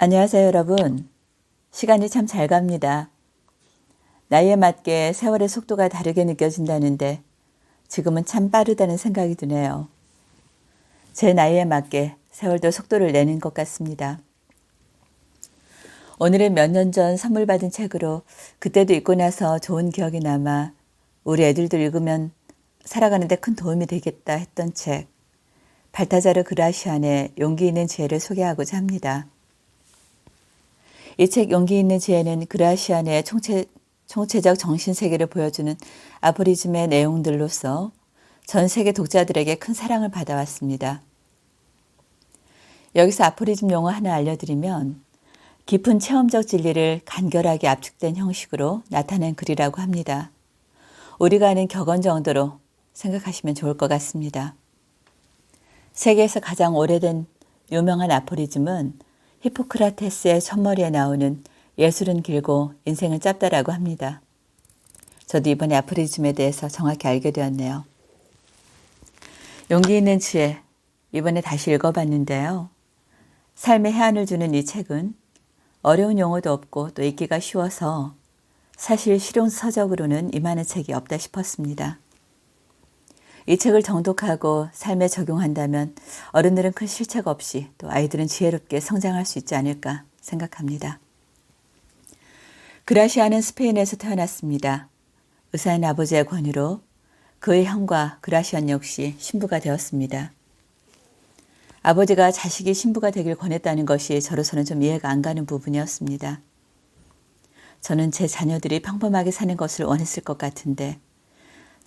안녕하세요, 여러분. 시간이 참 잘 갑니다. 나이에 맞게 세월의 속도가 다르게 느껴진다는데 지금은 참 빠르다는 생각이 드네요. 제 나이에 맞게 세월도 속도를 내는 것 같습니다. 오늘은 몇 년 전 선물 받은 책으로 그때도 읽고 나서 좋은 기억이 남아 우리 애들도 읽으면 살아가는데 큰 도움이 되겠다 했던 책 발타자르 그라시안의 용기 있는 지혜를 소개하고자 합니다. 이 책 용기 있는 지혜는 그라시안의 총체, 총체적 정신세계를 보여주는 아포리즘의 내용들로서 전 세계 독자들에게 큰 사랑을 받아왔습니다. 여기서 아포리즘 용어 하나 알려드리면 깊은 체험적 진리를 간결하게 압축된 형식으로 나타낸 글이라고 합니다. 우리가 아는 격언 정도로 생각하시면 좋을 것 같습니다. 세계에서 가장 오래된 유명한 아포리즘은 히포크라테스의 첫머리에 나오는 예술은 길고 인생은 짧다라고 합니다. 저도 이번에 아포리즘에 대해서 정확히 알게 되었네요. 용기 있는 지혜, 이번에 다시 읽어봤는데요. 삶의 해안을 주는 이 책은 어려운 용어도 없고 또 읽기가 쉬워서 사실 실용서적으로는 이만한 책이 없다 싶었습니다. 이 책을 정독하고 삶에 적용한다면 어른들은 큰 실책 없이 또 아이들은 지혜롭게 성장할 수 있지 않을까 생각합니다. 그라시아는 스페인에서 태어났습니다. 의사인 아버지의 권유로 그의 형과 그라시안 역시 신부가 되었습니다. 아버지가 자식이 신부가 되길 권했다는 것이 저로서는 좀 이해가 안 가는 부분이었습니다. 저는 제 자녀들이 평범하게 사는 것을 원했을 것 같은데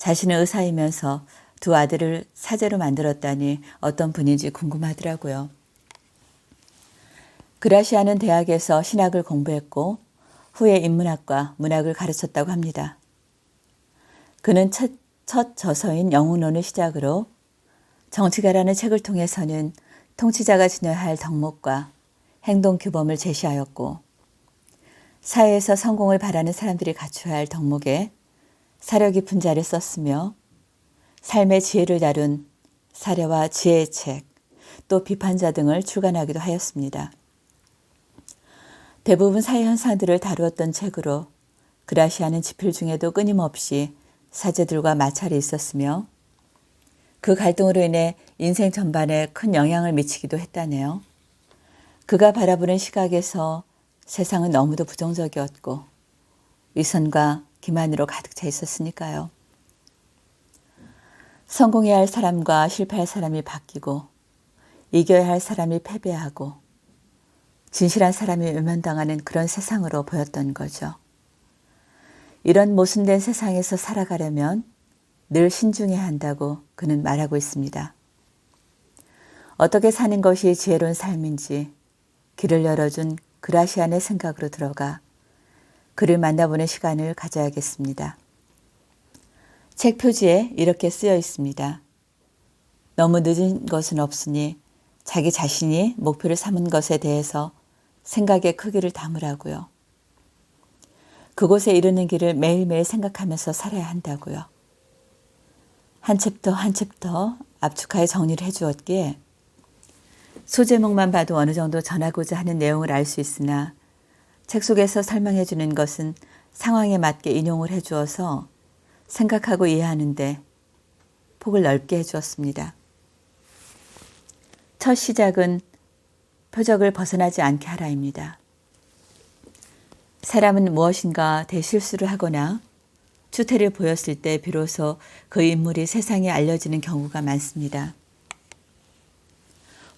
자신은 의사이면서 두 아들을 사제로 만들었다니 어떤 분인지 궁금하더라고요. 그라시아는 대학에서 신학을 공부했고 후에 인문학과 문학을 가르쳤다고 합니다. 그는 첫, 첫 저서인 영웅론을 시작으로 정치가라는 책을 통해서는 통치자가 지녀야 할 덕목과 행동 규범을 제시하였고 사회에서 성공을 바라는 사람들이 갖춰야 할 덕목에 사려 깊은 자를 썼으며 삶의 지혜를 다룬 사례와 지혜의 책, 또 비판자 등을 출간하기도 하였습니다. 대부분 사회 현상들을 다루었던 책으로 그라시아는 지필 중에도 끊임없이 사제들과 마찰이 있었으며 그 갈등으로 인해 인생 전반에 큰 영향을 미치기도 했다네요. 그가 바라보는 시각에서 세상은 너무도 부정적이었고 위선과 기만으로 가득 차 있었으니까요. 성공해야 할 사람과 실패할 사람이 바뀌고 이겨야 할 사람이 패배하고 진실한 사람이 외면당하는 그런 세상으로 보였던 거죠. 이런 모순된 세상에서 살아가려면 늘 신중해야 한다고 그는 말하고 있습니다. 어떻게 사는 것이 지혜로운 삶인지 길을 열어준 그라시안의 생각으로 들어가 그를 만나보는 시간을 가져야겠습니다. 책 표지에 이렇게 쓰여 있습니다. 너무 늦은 것은 없으니 자기 자신이 목표를 삼은 것에 대해서 생각의 크기를 담으라고요. 그곳에 이르는 길을 매일매일 생각하면서 살아야 한다고요. 한 챕터 한 챕터 압축하여 정리를 해주었기에 소제목만 봐도 어느 정도 전하고자 하는 내용을 알 수 있으나 책 속에서 설명해 주는 것은 상황에 맞게 인용을 해 주어서 생각하고 이해하는데 폭을 넓게 해주었습니다. 첫 시작은 표적을 벗어나지 않게 하라입니다. 사람은 무엇인가 대실수를 하거나 추태를 보였을 때 비로소 그 인물이 세상에 알려지는 경우가 많습니다.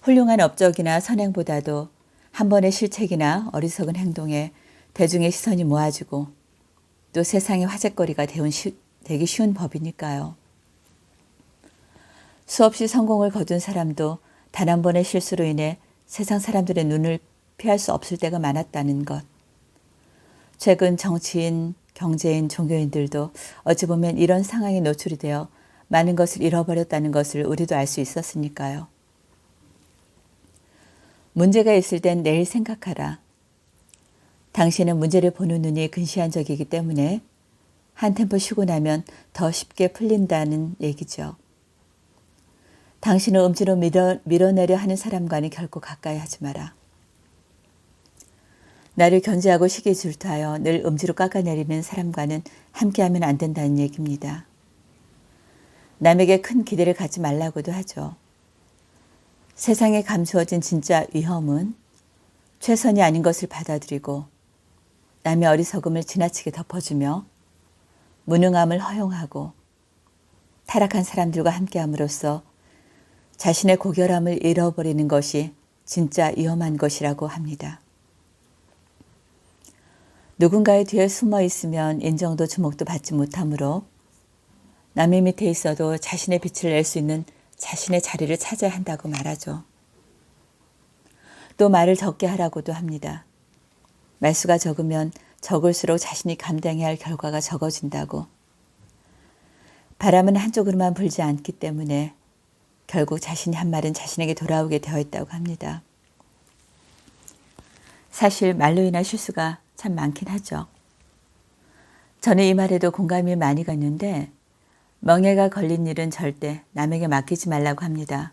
훌륭한 업적이나 선행보다도 한 번의 실책이나 어리석은 행동에 대중의 시선이 모아지고 또 세상의 화제거리가 되온 되기 쉬운 법이니까요. 수없이 성공을 거둔 사람도 단 한 번의 실수로 인해 세상 사람들의 눈을 피할 수 없을 때가 많았다는 것. 최근 정치인, 경제인, 종교인들도 어찌 보면 이런 상황에 노출이 되어 많은 것을 잃어버렸다는 것을 우리도 알 수 있었으니까요. 문제가 있을 땐 내일 생각하라. 당신은 문제를 보는 눈이 근시한 적이기 때문에 한 템포 쉬고 나면 더 쉽게 풀린다는 얘기죠. 당신을 음지로 밀어, 밀어내려 하는 사람과는 결코 가까이 하지 마라. 나를 견제하고 시기 질투하여 늘 음지로 깎아내리는 사람과는 함께하면 안 된다는 얘기입니다. 남에게 큰 기대를 갖지 말라고도 하죠. 세상에 감추어진 진짜 위험은 최선이 아닌 것을 받아들이고 남의 어리석음을 지나치게 덮어주며 무능함을 허용하고 타락한 사람들과 함께함으로써 자신의 고결함을 잃어버리는 것이 진짜 위험한 것이라고 합니다. 누군가의 뒤에 숨어 있으면 인정도 주목도 받지 못하므로 남의 밑에 있어도 자신의 빛을 낼 수 있는 자신의 자리를 찾아야 한다고 말하죠. 또 말을 적게 하라고도 합니다. 말수가 적으면 적을수록 자신이 감당해야 할 결과가 적어진다고. 바람은 한쪽으로만 불지 않기 때문에 결국 자신이 한 말은 자신에게 돌아오게 되어 있다고 합니다. 사실 말로 인한 실수가 참 많긴 하죠. 저는 이 말에도 공감이 많이 갔는데 멍해가 걸린 일은 절대 남에게 맡기지 말라고 합니다.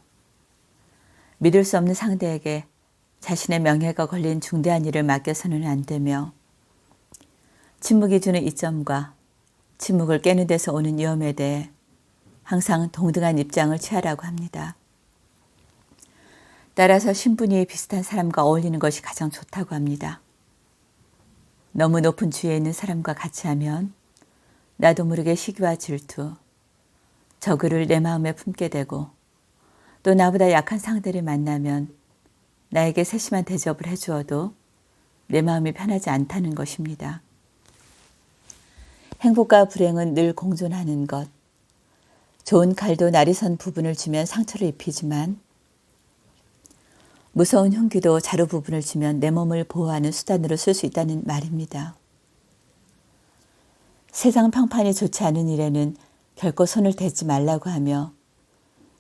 믿을 수 없는 상대에게 자신의 명예가 걸린 중대한 일을 맡겨서는 안 되며 침묵이 주는 이점과 침묵을 깨는 데서 오는 위험에 대해 항상 동등한 입장을 취하라고 합니다. 따라서 신분이 비슷한 사람과 어울리는 것이 가장 좋다고 합니다. 너무 높은 주위에 있는 사람과 같이 하면 나도 모르게 시기와 질투, 저그를 내 마음에 품게 되고 또 나보다 약한 상대를 만나면 나에게 세심한 대접을 해주어도 내 마음이 편하지 않다는 것입니다. 행복과 불행은 늘 공존하는 것. 좋은 칼도 날이 선 부분을 주면 상처를 입히지만 무서운 흉기도 자루 부분을 주면 내 몸을 보호하는 수단으로 쓸 수 있다는 말입니다. 세상 평판이 좋지 않은 일에는 결코 손을 대지 말라고 하며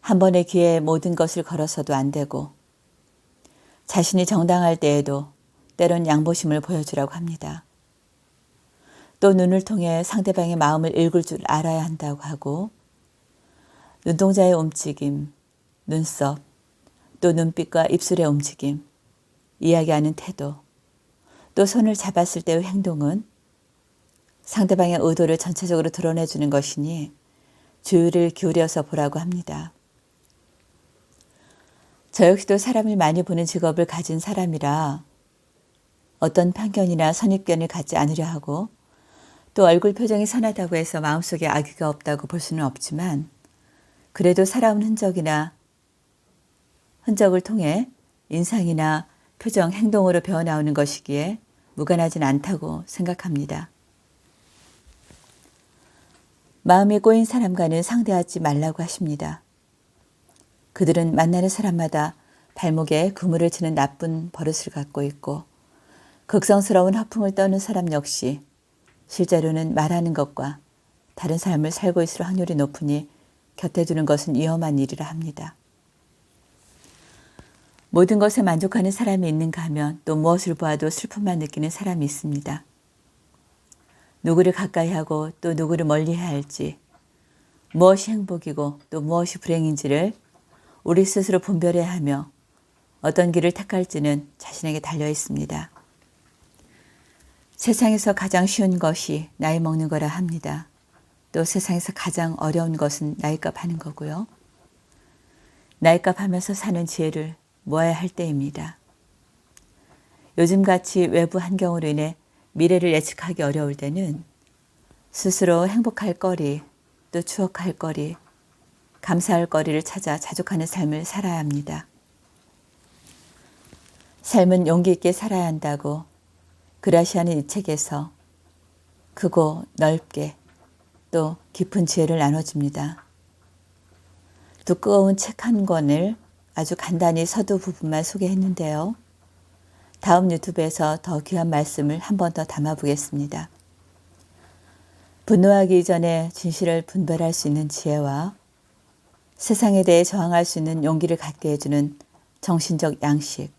한 번의 기회에 모든 것을 걸어서도 안 되고 자신이 정당할 때에도 때론 양보심을 보여주라고 합니다. 또 눈을 통해 상대방의 마음을 읽을 줄 알아야 한다고 하고 눈동자의 움직임, 눈썹, 또 눈빛과 입술의 움직임, 이야기하는 태도, 또 손을 잡았을 때의 행동은 상대방의 의도를 전체적으로 드러내주는 것이니 주의를 기울여서 보라고 합니다. 저 역시도 사람을 많이 보는 직업을 가진 사람이라 어떤 편견이나 선입견을 갖지 않으려 하고 또 얼굴 표정이 선하다고 해서 마음속에 악의가 없다고 볼 수는 없지만 그래도 살아온 흔적이나 흔적을 통해 인상이나 표정, 행동으로 배어나오는 것이기에 무관하진 않다고 생각합니다. 마음이 꼬인 사람과는 상대하지 말라고 하십니다. 그들은 만나는 사람마다 발목에 그물을 치는 나쁜 버릇을 갖고 있고 극성스러운 허풍을 떠는 사람 역시 실제로는 말하는 것과 다른 삶을 살고 있을 확률이 높으니 곁에 두는 것은 위험한 일이라 합니다. 모든 것에 만족하는 사람이 있는가 하면 또 무엇을 보아도 슬픔만 느끼는 사람이 있습니다. 누구를 가까이 하고 또 누구를 멀리 해야 할지, 무엇이 행복이고 또 무엇이 불행인지를 우리 스스로 분별해야 하며 어떤 길을 택할지는 자신에게 달려 있습니다. 세상에서 가장 쉬운 것이 나이 먹는 거라 합니다. 또 세상에서 가장 어려운 것은 나이값 하는 거고요. 나이값 하면서 사는 지혜를 모아야 할 때입니다. 요즘같이 외부 환경으로 인해 미래를 예측하기 어려울 때는 스스로 행복할 거리, 또 추억할 거리, 감사할 거리를 찾아 자족하는 삶을 살아야 합니다. 삶은 용기 있게 살아야 한다고 그라시아는 이 책에서 크고 넓게 또 깊은 지혜를 나눠줍니다. 두꺼운 책 한 권을 아주 간단히 서두 부분만 소개했는데요. 다음 유튜브에서 더 귀한 말씀을 한 번 더 담아보겠습니다. 분노하기 전에 진실을 분별할 수 있는 지혜와 세상에 대해 저항할 수 있는 용기를 갖게 해주는 정신적 양식,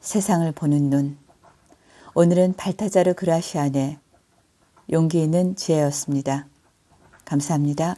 세상을 보는 눈. 오늘은 발타자르 그라시안의 용기 있는 지혜였습니다. 감사합니다.